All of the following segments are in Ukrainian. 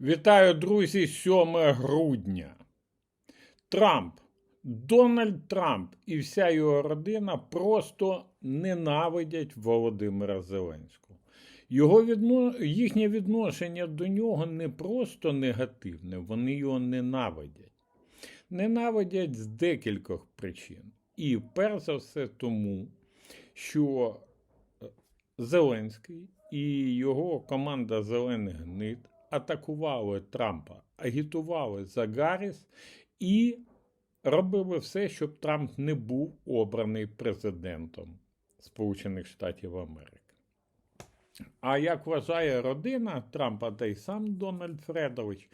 Вітаю, друзі, 7 грудня. Трамп, Дональд Трамп і вся його родина просто ненавидять Володимира Зеленського. Його відно... Їхнє відношення до нього не просто негативне, вони його ненавидять. Ненавидять з декількох причин. І перш за все тому, що Зеленський і його команда Зелених гнид атакували Трампа, агітували за Гарріс і робили все, щоб Трамп не був обраний президентом Сполучених Штатів Америки. А як вважає родина Трампа та й сам Дональд Фредович,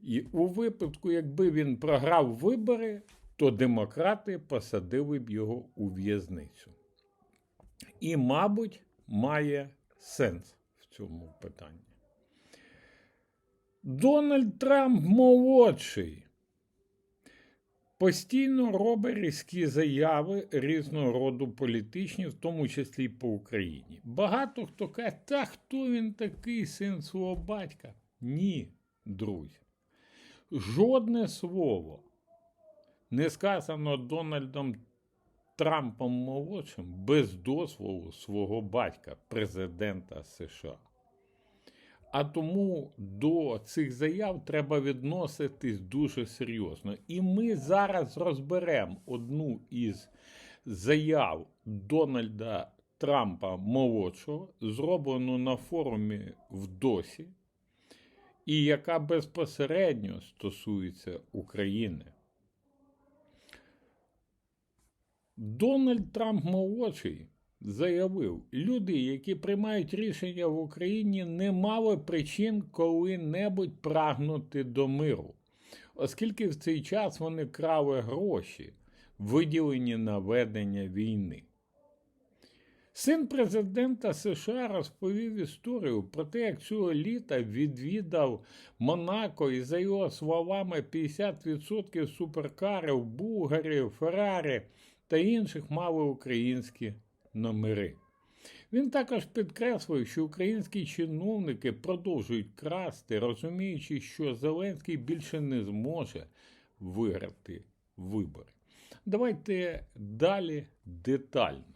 і у випадку, якби він програв вибори, то демократи посадили б його у в'язницю. І, мабуть, має сенс в цьому питанні. Дональд Трамп молодший. Постійно робить різкі заяви різного роду політичні, в тому числі по Україні. Багато хто каже, та хто він такий син свого батька? Ні, друзі. Жодне слово не сказано Дональдом Трампом молодшим без дозволу свого батька, президента США. А тому до цих заяв треба відноситись дуже серйозно. І ми зараз розберемо одну із заяв Дональда Трампа молодшого, зроблену на форумі в Досі, і яка безпосередньо стосується України. Дональд Трамп молодший заявив, люди, які приймають рішення в Україні, не мали причин коли-небудь прагнути до миру, оскільки в цей час вони крали гроші, виділені на ведення війни. Син президента США розповів історію про те, як цього літа відвідав Монако і, за його словами, 50% суперкарів, бугарів, Феррарі та інших мали українські номери. Він також підкреслив, що українські чиновники продовжують красти, розуміючи, що Зеленський більше не зможе виграти вибори. Давайте далі детально.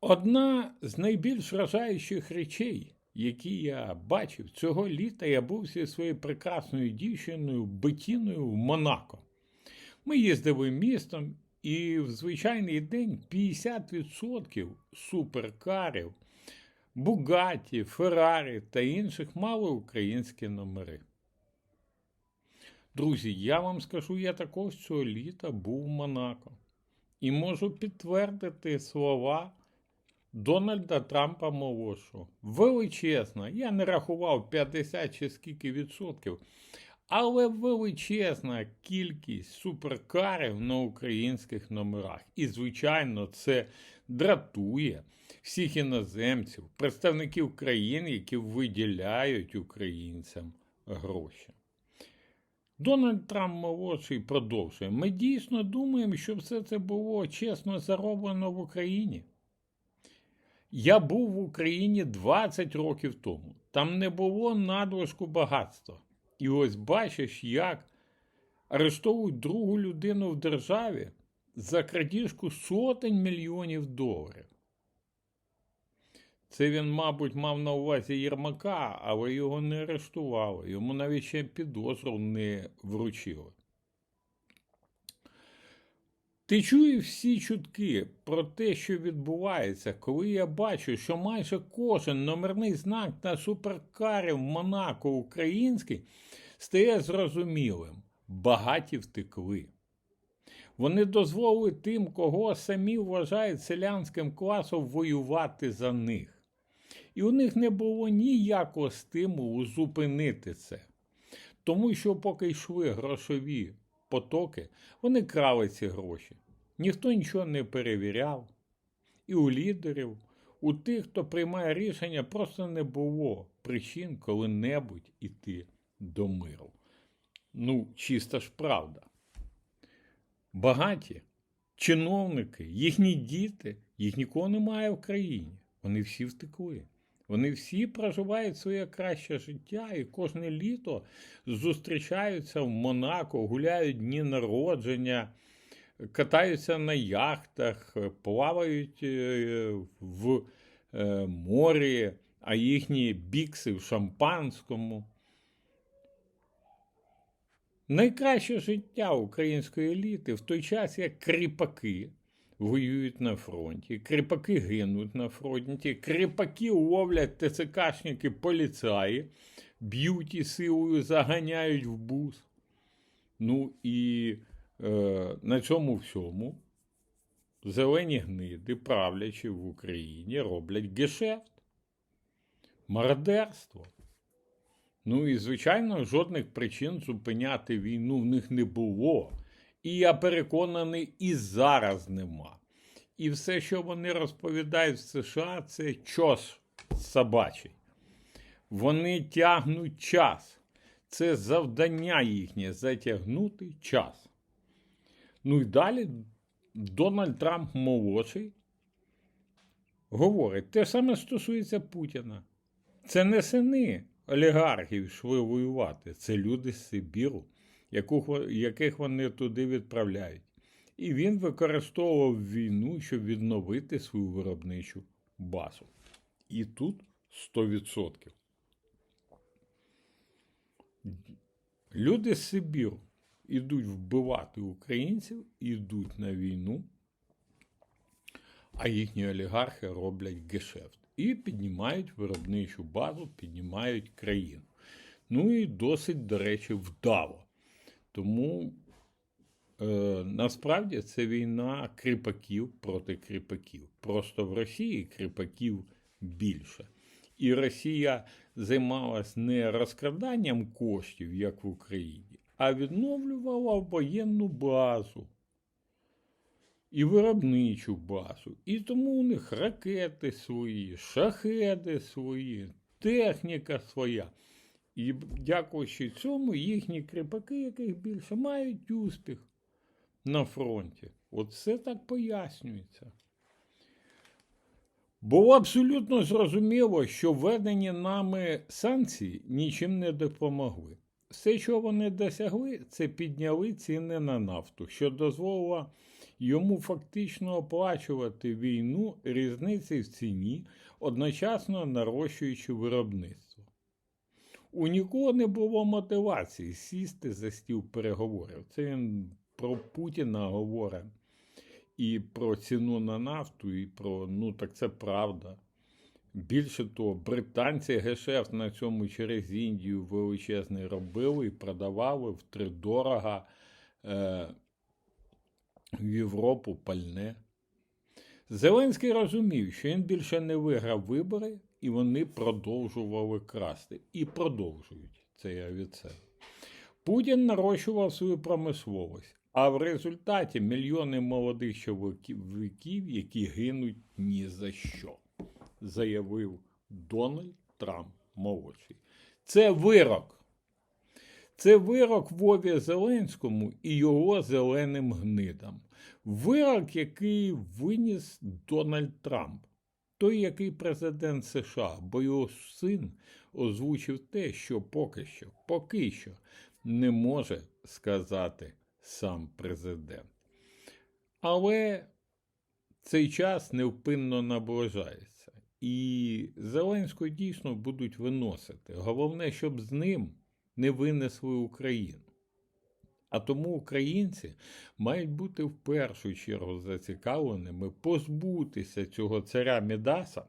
Одна з найбільш вражаючих речей, які я бачив цього літа, я був зі своєю прекрасною дівчиною Бетіною в Монако. Ми їздили містом, і в звичайний день 50% суперкарів, Бугаті, Феррарі та інших мали українські номери. Друзі, я вам скажу, я також цього літа був в Монако і можу підтвердити слова Дональда Трампа молодшого. Величезна, я не рахував 50 чи скільки відсотків, але величезна кількість суперкарів на українських номерах. І, звичайно, це дратує всіх іноземців, представників країн, які виділяють українцям гроші. Дональд Трамп молодший продовжує. Ми дійсно думаємо, що все це було чесно зароблено в Україні. Я був в Україні 20 років тому. Там не було надлишку багатства. І ось бачиш, як арештовують другу людину в державі за крадіжку сотень мільйонів доларів. Це він, мабуть, мав на увазі Єрмака, але його не арештували. Йому навіть ще підозру не вручили. Ти чуєш всі чутки про те, що відбувається, коли я бачу, що майже кожен номерний знак на суперкарі в Монако український стає зрозумілим. Багаті втекли. Вони дозволили тим, кого самі вважають селянським класом воювати за них. І у них не було ніякого стимулу зупинити це. Тому що, поки йшли грошові потоки, вони крали ці гроші. Ніхто нічого не перевіряв. І у лідерів, у тих, хто приймає рішення, просто не було причин коли-небудь іти до миру. Ну, чиста ж правда. Багаті чиновники, їхні діти, їх нікого немає в країні. Вони всі втекли. Вони всі проживають своє краще життя і кожне літо зустрічаються в Монако, гуляють дні народження, катаються на яхтах, плавають е, в е, морі, а їхні бікси в шампанському. Найкраще життя української еліти в той час, як кріпаки воюють на фронті, кріпаки гинуть на фронті, кріпаки ловлять ТЦКшники поліцаї, б'ють і силою заганяють в бус. Ну і на цьому всьому зелені гниди, правлячи в Україні, роблять гешефт, мародерство. Ну і, звичайно, жодних причин зупиняти війну в них не було. І я переконаний, і зараз нема. І все, що вони розповідають в США, це чос собачий. Вони тягнуть час. Це завдання їхнє затягнути час. Ну і далі Дональд Трамп молодший говорить, те саме стосується Путіна. Це не сини олігархів йшли воювати, це люди з Сибіру, яких вони туди відправляють. І він використовував війну, щоб відновити свою виробничу базу. І тут 100%. Люди з Сибіру йдуть вбивати українців, йдуть на війну, а їхні олігархи роблять гешефт. І піднімають виробничу базу, піднімають країну. Ну і досить, до речі, вдало. Тому е, насправді це війна кріпаків проти кріпаків. Просто в Росії кріпаків більше. І Росія займалась не розкраданням коштів, як в Україні, а відновлювала воєнну базу і виробничу базу. І тому у них ракети свої, шахеди свої, техніка своя. І дякуючи цьому, їхні кріпаки, яких більше, мають успіх на фронті. От все так пояснюється. Було абсолютно зрозуміло, що введені нами санкції нічим не допомогли. Все, що вони досягли, це підняли ціни на нафту, що дозволило йому фактично оплачувати війну різниці в ціні, одночасно нарощуючи виробництво. У нікого не було мотивації сісти за стіл переговорів. Це він про Путіна говорить і про ціну на нафту, і про ну так це правда. Більше того, британці гешефт на цьому через Індію величезний робили і продавали втридорога е, в Європу пальне. Зеленський розумів, що він більше не виграв вибори, і вони продовжували красти. І продовжують це я від себе. Путін нарощував свою промисловість, а в результаті мільйони молодих чоловіків, які гинуть ні за що, заявив Дональд Трамп молодший. Це вирок. Це вирок Вові Зеленському і його зеленим гнидам. Вирок, який виніс Дональд Трамп, той, який президент США, бо його син озвучив те, що поки що, поки що не може сказати сам президент. Але цей час невпинно наближається. І Зеленського дійсно будуть виносити. Головне, щоб з ним не винесли Україну. А тому українці мають бути в першу чергу зацікавленими позбутися цього царя Мідаса,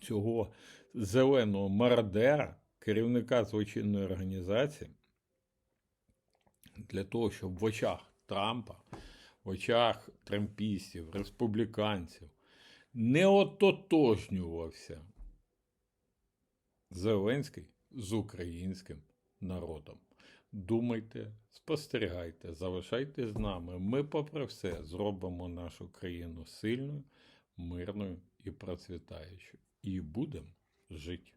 цього зеленого мародера, керівника злочинної організації, для того, щоб в очах Трампа, в очах трампістів, республіканців не ототожнювався Зеленський з українським народом. Думайте, спостерігайте, залишайтесь з нами. Ми, попри все, зробимо нашу країну сильною, мирною і процвітаючою. І будемо жити.